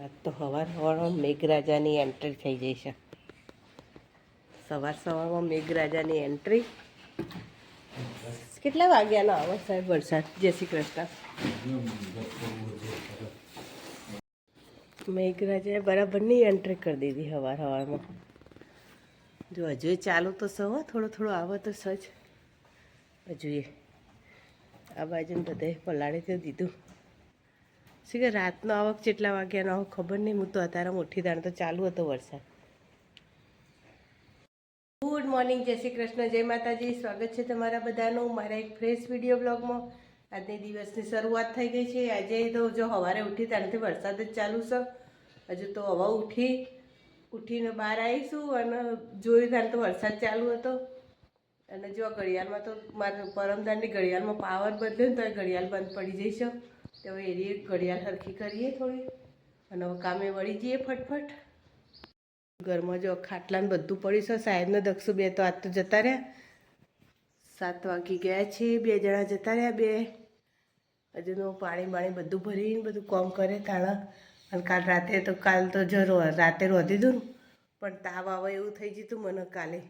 આજ તો સવાર સવારમાં મેઘરાજાની એન્ટ્રી થઈ જઈ છે. સવાર સવારમાં મેઘરાજાની એન્ટ્રી કેટલા વાગ્યાનો આવે સાહેબ વરસાદ? જય શ્રી કૃષ્ણ. મેઘરાજાએ બરાબરની એન્ટ્રી કરી દીધી સવાર સવારમાં જો હજુ ચાલુ તો સૌ થોડો થોડો આવે તો સજ હજુ આ બાજુને બધે પલાળી તો દીધું. શું કે રાતનો આવક કેટલા વાગ્યાનો આવક ખબર નહીં. હું તો અત્યારે મોટી દાણ તો ચાલુ હતો વરસાદ. ગુડ મોર્નિંગ જય શ્રી કૃષ્ણ. જય માતાજી. સ્વાગત છે તમારા બધાનું મારા એક ફ્રેશ વીડિયો બ્લોગમાં આજની દિવસની શરૂઆત થઈ ગઈ છે. આજે તો જો સવારે ઉઠી ત્યારથી વરસાદ જ ચાલુ છે. હજુ તો હવા ઉઠી, ઉઠીને બહાર આવીશું અને જોયું ત્યારે તો વરસાદ ચાલુ હતો. અને જો ઘડિયાળમાં તો મારે પરમદાનની ઘડિયાળમાં પાવર બદલ્યો ને તો ઘડિયાળ બંધ પડી જઈશ. તો હવે એરી ઘડિયાળ સરખી કરીએ થોડી. અને હવે કામે વળી જઈએ ફટફટ. ઘરમાં જો ખાટલાને બધું પડ્યું છે, સાહેબને દક્ષુ બે તો આજ તો જતા રહ્યા. સાત વાગી ગયા છે, બે જણા જતા રહ્યા, બે. હજુ પાણી બાણી બધું ભરીને બધું કોમ કરે તાણા. અને કાલ રાતે તો, કાલ તો જરો રાતે રોધી દઉં પણ તાવ આવે એવું થઈ જતું મને કાલે.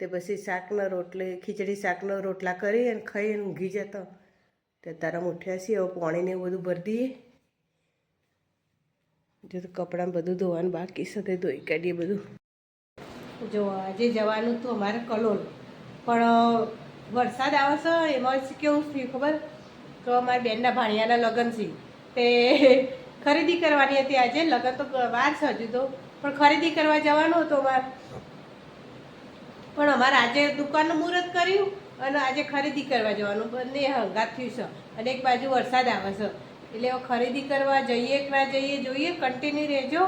તે પછી શાકના રોટલે, ખીચડી શાકના રોટલા કરી અને ખાઈ અને ઊંઘી જતો. તે તારા ઉઠ્યા છીએ હવે પાણીને એવું બધું ભરી દઈએ. જો તો કપડાં બધું ધોવાનું બાકી સાથે ધોઈ કાઢીએ બધું. જો, આજે જવાનું હતું અમારે કલોલ. પણ વરસાદ આવે છે, એમાં કેવું થયું ખબર? તો અમારા બેનના ભાણિયાના લગ્ન છે. તે ખરીદી કરવાની હતી આજે. લગ્ન તો વાર છે હજુ તો. પણ ખરીદી કરવા જવાનું હતું અમારે. પણ અમારે આજે દુકાનનું મુહૂર્ત કર્યું. અને આજે ખરીદી કરવા જવાનું. બંને હંગાત થયું છે. અને એક બાજુ વરસાદ આવે છે. એટલે હવે ખરીદી કરવા જઈએ કે ના જઈએ જોઈએ કન્ટિન્યુ રહેજો.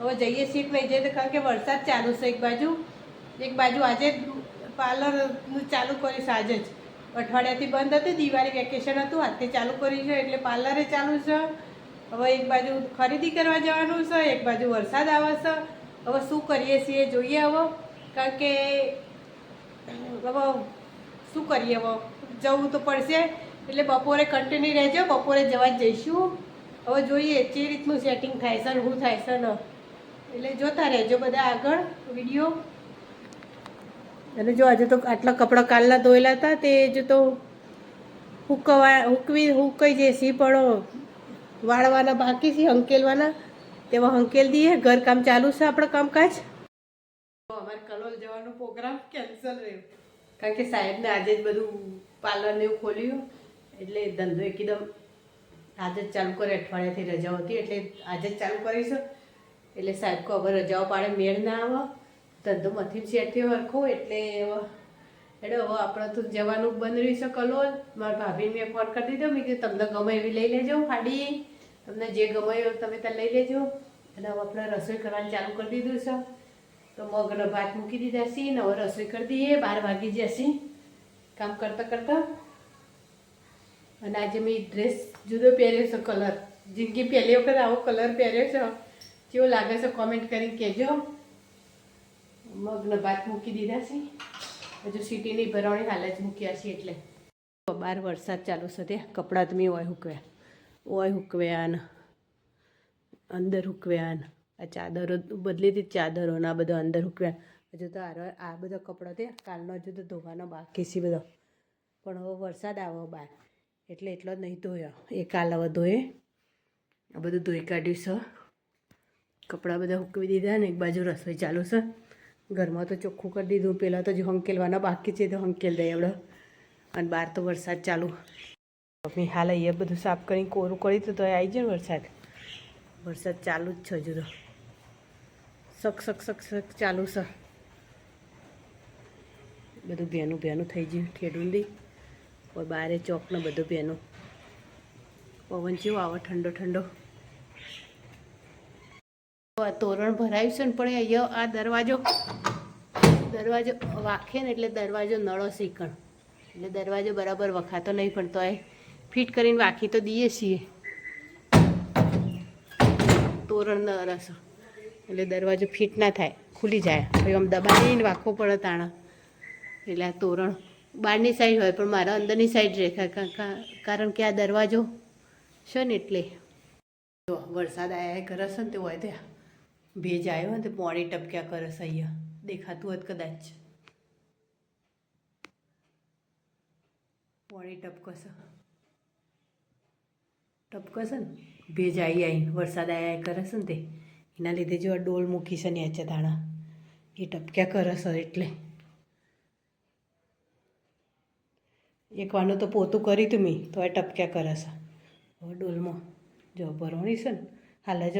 હવે જઈએ સીટ નહીં જઈએ કારણ કે વરસાદ ચાલુ છે એક બાજુ. એક બાજુ આજે પાર્લરનું ચાલુ કરીશ આજે જ. અઠવાડિયાથી બંધ હતું, દિવાળી વેકેશન હતું, આજથી ચાલુ કર્યું એટલે પાર્લરે ચાલુ છે. હવે એક બાજુ ખરીદી કરવા જવાનું છે, એક બાજુ વરસાદ આવે છે. હવે શું કરીએ છીએ જોઈએ હવે. કારણ કે, હવે શું કરીએ હવે? જવું તો પડશે. એટલે બપોરે કન્ટિન્યુ રહેજો. બપોરે જવા જ જઈશું. હવે જોઈએ જે રીતનું સેટિંગ થાય છે શું થાય છે ને. એટલે જોતા રહેજો બધા આગળ વીડિયો. અને જો આજે તો આટલા કપડાં કાલના ધોયેલા હતા, તે જો તો હુકવા, હુકવી, હુકાઈ જશે. પણ વાળવાના બાકી છે, હંકેલવાના. તેમાં હંકેલ દઈએ. ઘરકામ ચાલુ છે આપણે કામકાજ. અમારે કલોલ જવાનો પ્રોગ્રામ કેન્સલ રહ્યો. કારણ કે સાહેબને આજે જ બધું પાર્લરને એવું ખોલ્યું. એટલે ધંધો એકદમ આજે જ ચાલુ કરે અઠવાડિયાથી રજાઓ હતી એટલે આજે જ ચાલુ કરીશું. એટલે સાહેબ કહો હવે રજાઓ પાડે. મેળ ના આવે. ધંધો મથી સેટ થયો હરખો એટલે એટલે હવે આપણે તો જવાનું બંધ રહ્યું છે કલો મારા ભાભીને મેં ફોન કરી દીધો. મેં કીધું, તમને ગમે એવી લઈ લેજો ફાડી. તમને જે ગમે તમે ત્યાં લઈ લેજો. અને હવે આપણે રસોઈ કરવાનું ચાલુ કરી દીધું છે. તો મગનો ભાત મૂકી દીધા છીએ ને રસોઈ કરી દઈએ. બાર વાગી જશે કામ કરતાં કરતાં. અને આજે મેં ડ્રેસ જુદો પહેર્યો છે કલર જિંદગી પહેલી વખત આવો કલર પહેર્યો છે. કેવો લાગે છે કોમેન્ટ કરીને કહેજો. મગનો ભાત મૂકી દીધા છે. હજુ સિટીની ભરવાની હાલ જ મૂક્યા છે એટલે. બાર વરસાદ ચાલુ છે ત્યાં. કપડાં તો મેં ઓય હુકવ્યા. ઓય હુકવ્યા અંદર હુકવ્યા આ ચાદરો બદલી ચાદરો ને આ બધા અંદર હુકવ્યા હજુ તો આ આ બધો કપડો તે કાલનો હજુ તો ધોવાનો બાકી છે બધો. પણ હવે વરસાદ આવ્યો બહાર એટલે એટલો જ નહીં ધોયો. એ કાલ હવે ધોયે. આ બધું ધોઈ કાઢ્યું છે. કપડાં બધા હુકવી દીધા ને એક બાજુ રસોઈ ચાલુ છે. ઘરમાં તો ચોખ્ખું કરી દીધું. પહેલાં તો જો હંકેલવાના બાકી છે તો હંકેલ દઈએ આપણે અને બહાર તો વરસાદ ચાલુ. મમ્મી હાલ અહીંયા બધું સાફ કરીને કોરું કરી તો આવી જાય વરસાદ? વરસાદ ચાલુ જ છે હજુ તો. સક સક સક સક ચાલુ છે. બધું ભેનું ભેનું થઈ ગયું ઠેડુંદી કોઈ બારે ચોકને બધું ભેનું. પવન જેવો આવો, ઠંડો ઠંડો. આ તોરણ ભરાયું છે ને, પણ અહીંયા આ દરવાજો દરવાજો વાખે ને એટલે દરવાજો નળો શીકણ. એટલે દરવાજો બરાબર વખાતો નહીં, પણ તો એ ફિટ કરીને વાખી તો દઈએ છીએ. તોરણ રસ એટલે દરવાજો ફિટ ના થાય, ખુલી જાય. પછી આમ દબાવીને વાંખો પડે તાણા. એટલે આ તોરણ બહારની સાઈડ હોય, પણ મારા અંદરની સાઈડ રેખા કારણ કે આ દરવાજો છે ને એટલે. જો, વરસાદ આવ્યા કરે ને તે હોય ત્યાં ભેજ આવ્યો ને તે પોણી ટપક્યા કરે અહીંયા. દેખાતું હોત કદાચ. પોણી ટપકશે. ટપકશે ને? ભેજ આવી આવી વરસાદ આવ્યા કરે ને તે. એના લીધે જો આ ડોલ મૂકી છે ને છે દાણા એ ટપક્યા કરે છે એટલે. એક વાનું તો પોતું કરી તું મેં તો એ ટપક્યા કરે છે. હવે ડોલમાં જો ભરવણી છે ને હાલ જ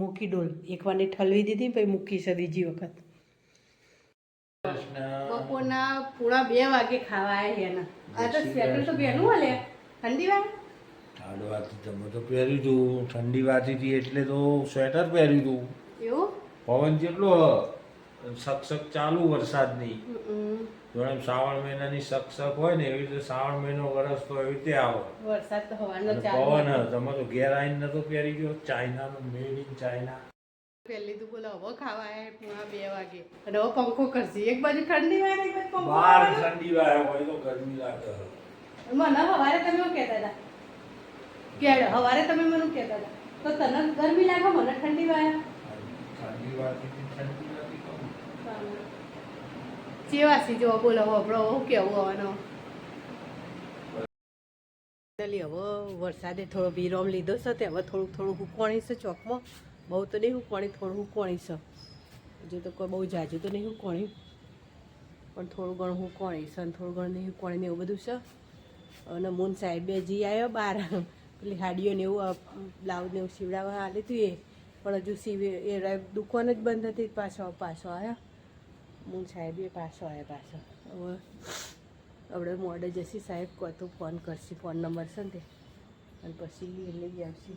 મૂકી ડોલ. એક વાની ઠલવી દીધી પછી મૂકી છે બીજી વખત. બપોરના પૂરા બે વાગે ખાવા આવ્યા એના. આ તો સ્વેટર તો પહેરવું હલે ઠંડી વાર? ઠાડવાથી તમે તો પહેર્યું હતું ઠંડી વાતી હતી એટલે તો સ્વેટર પહેર્યું હતું એવું? પવન જેટલો સકસક ચાલુ વરસાદની. જોડે શ્રાવણ મહિનાની સકસક હોય ને એવી રીતે શ્રાવણ મહિનો વરસ તો એવી રીતે આવે. વરસાદ તો હવાનો પવન તમે તો ઘેર આવીને નતો પહેરી ગયો. ચાઇનાનો મેડ ઇન ચાઇના. પહેલી તો બોલો હવે ખાવા પૂરા બે વાગે. અને હવે પંખો કરશે. એક બાજુ ઠંડી વાર એક બાજુ પંખો બહાર ઠંડી વાય હોય તો ગરમી લાગે મને હવારે તમે એવું કહેતા હતા? કે હવારે તમે મને કહેતા હતા. તો તને ગરમી લાગે મને ઠંડી વાયા. ચેવાસી જો બોલો આપણો કેવો કેવું હવાનો ચાલી હવે વરસાદે થોડો વિરામ લીધો છે તે હવે થોડુંક થોડું હુકવાણી છે ચોકમાં. બહુ તો નહીં હુકવાણી થોડું હુકવાણી છે. હજુ તો કોઈ બહુ જાજુ તો નહીં હુકવાણી પણ થોડું ઘણું હુકવાણી છે અને થોડું ઘણું નહીં હુકવાણી ને એવું બધું છે. અને મૂન સાહેબ બે જી આવ્યો બહાર પેલી હાડીઓ ને એવું બ્લાઉઝ ને એવું સીવડાવવા આલી તું એ. પણ હજુ સીવી, એ દુકાન જ બંધ હતી પાછો પાછો આવ્યા હું સાહેબ એ પાછો આવ્યા પાછો. હવે આપણે મોડે જશે સાહેબ કહો તો ફોન કરશે, ફોન નંબર છે ને તે. અને પછી એ લઈ આવશે.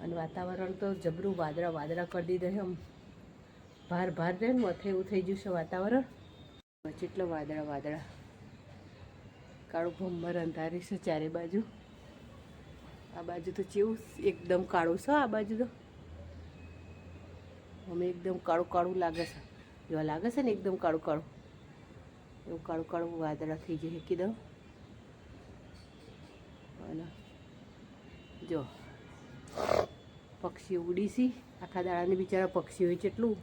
અને વાતાવરણ તો જબરું વાદળા વાદળા કરી દીધા છે આમ. ભાર ભાર રહે ને મથે, એવું થઈ ગયું છે વાતાવરણ. કેટલો વાદળા વાદળા. કાળું ભંબર અંધારી છે ચારે બાજુ. આ બાજુ તો જેવું એકદમ કાળું છે, આ બાજુ તો. અમે એકદમ કાળું કાળું લાગે છે. જોવા લાગે છે ને એકદમ કાળું કાળું. એવું કાળું કાળું વાદળા થઈ જાય કીધું અને જો, પક્ષીઓ ઉડી સી આખા દાડાને બિચારા પક્ષીઓ કેટલું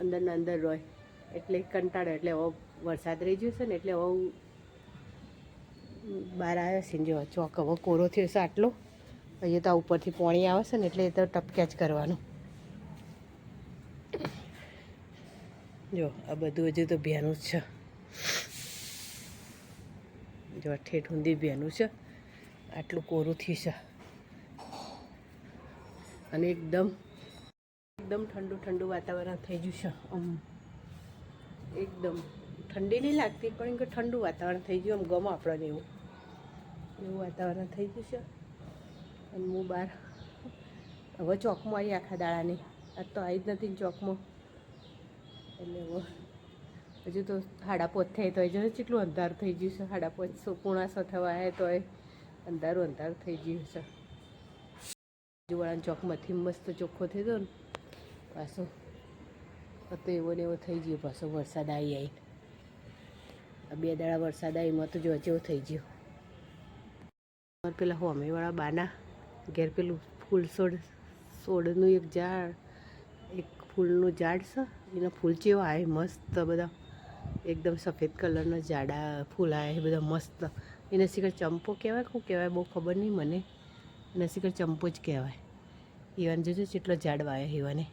અંદર અંદરના અંદર રહે એટલે કંટાળે, એટલે હવે વરસાદ રહી ગયો છે ને, એટલે હવે બહાર આવ્યો છે જો ચોક હવે કોરો થયો છે આટલો. અહીંયા તો ઉપરથી પાણી આવે છે ને એટલે એ તો ટપક્યા જ કરવાનું. જો, આ બધું હજુ તો ભ્યાનું જ છે. જો, આ ઠેઠ ઊંધી ભ્યાનું છે. આટલું કોરું થયું છે. અને એકદમ એકદમ ઠંડુ ઠંડુ વાતાવરણ થઈ ગયું છે. આમ, એકદમ. ઠંડી નહીં લાગતી, પણ ઠંડુ વાતાવરણ થઈ ગયું, આમ ગમ આપણને એવું. એવું વાતાવરણ થઈ ગયું છે. અને હું બહાર હવે ચોકમાં આવી આખા દાડાની. આજ તો આવી જ નથી ચોકમાં એટલે હવે હજુ તો હાડા પોચ થાય તો હજુ કેટલું અંધારું થઈ ગયું છે. હાડા પોચ પૂણા થવા આવે તો અંધારું અંધારું થઈ ગયું છે. આજુવાળાના ચોકમાંથી મસ્ત ચોખ્ખો થઈ ગયો ને, પાછો તો એવો ને એવો થઈ ગયો. પાછો વરસાદ આવી આવીને આ બે દાડા વરસાદ આવીમાં તો જો જેવો થઈ ગયો. અમારે પેલા હોમેવાળા બાના, ઘેર પેલું ફૂલ છોડ છોડનું એક ઝાડ, એક ફૂલનું ઝાડ છે એના ફૂલ જેવો આવે મસ્ત બધા, એકદમ સફેદ કલરના ઝાડા, ફૂલ આવે બધા મસ્ત. એને શિખર ચંપો કહેવાય શું કહેવાય બહુ ખબર નહીં મને એને શિખર ચંપો જ કહેવાય. ઈવન જોજો જેટલો ઝાડ વાયો ઈવને.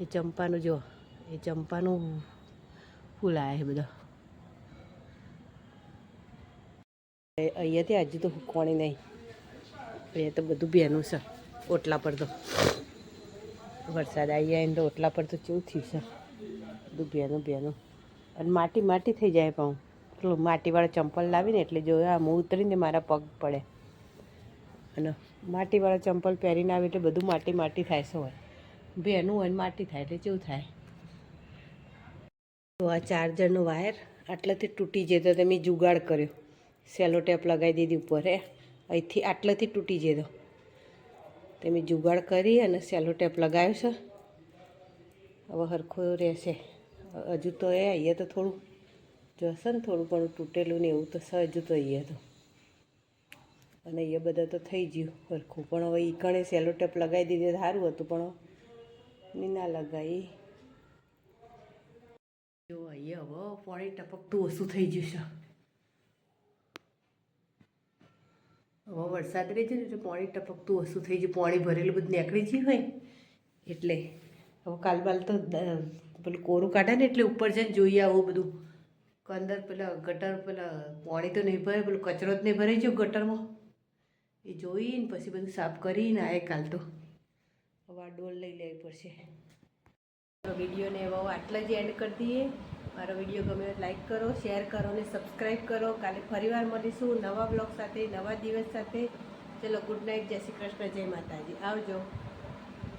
એ ચંપાનું જો, એ ચંપાનું ફૂલ આવે બધા એ- અહીંયાથી હજુ તો હુકવાણી નહીં. અહીંયા તો બધું બેનું છે. ઓટલા પર તો. વરસાદ આવી જાય ને તો ઓટલા પર તો કેવું થયું છે? બધું બેનું બેનું. અને માટી માટી થઈ જાય પણ. પેલું માટીવાળા ચંપલ લાવીને એટલે જો આમ ઉતરીને મારા પગ પડે. અને માટીવાળા ચંપલ પહેરીને આવે એટલે બધું માટી માટી થાય છે હોય. બેનું હોય માટી થાય એટલે કેવું થાય? તો આ ચાર્જરનો વાયર આટલાથી તૂટી જતો તો મેં જુગાડ કર્યો. સેલો ટેપ લગાવી દીધી ઉપર, હે. અહીંથી આટલાથી તૂટી જતો તે જુગાડ કરી અને સેલો ટેપ લગાવ્યો છે. હવે હરખો રહેશે. હજુ તો એ અહીંયા તો થોડું જશે ને થોડું પણ તૂટેલું ને એવું તો હજુ તો અહીંયા તો. અને એ બધા તો થઈ ગયું સરખું પણ હવે ઈકણે સેલો ટેપ લગાવી દીધી સારું હતું, પણ ના લગાવી જો અહીંયા હવે પાણી ટપકતું ઓછું થઈ ગયું છે. હવે વરસાદ રહે છે ને, એટલે પાણી ટપકતું ઓછું થઈ ગયું. પાણી ભરેલું બધું નીકળી ગયું હોય. એટલે હવે કાલ બાલ તો પેલું કોરું કાઢે ને એટલે ઉપર જઈને જોઈએ આવું બધું. અંદર પેલા ગટર, પેલા પાણી તો નહીં ભરે પેલું કચરો જ નહીં ભરાઈ ગયો ગટરમાં. એ જોઈને પછી બધું સાફ કરીને આવે કાલ તો. હવે આ ડોલ લઈ લેવી પડશે. વિડીયોને હવે આટલા જ એન્ડ કરી દઈએ. મારો વીડિયો ગમે લાઇક કરો શેર કરો અને સબસ્ક્રાઈબ કરો. કાલે ફરીવાર મળીશું નવા બ્લોગ સાથે, નવા દિવસ સાથે. ચલો ગુડ નાઇટ જય શ્રી કૃષ્ણ, જય માતાજી. આવજો.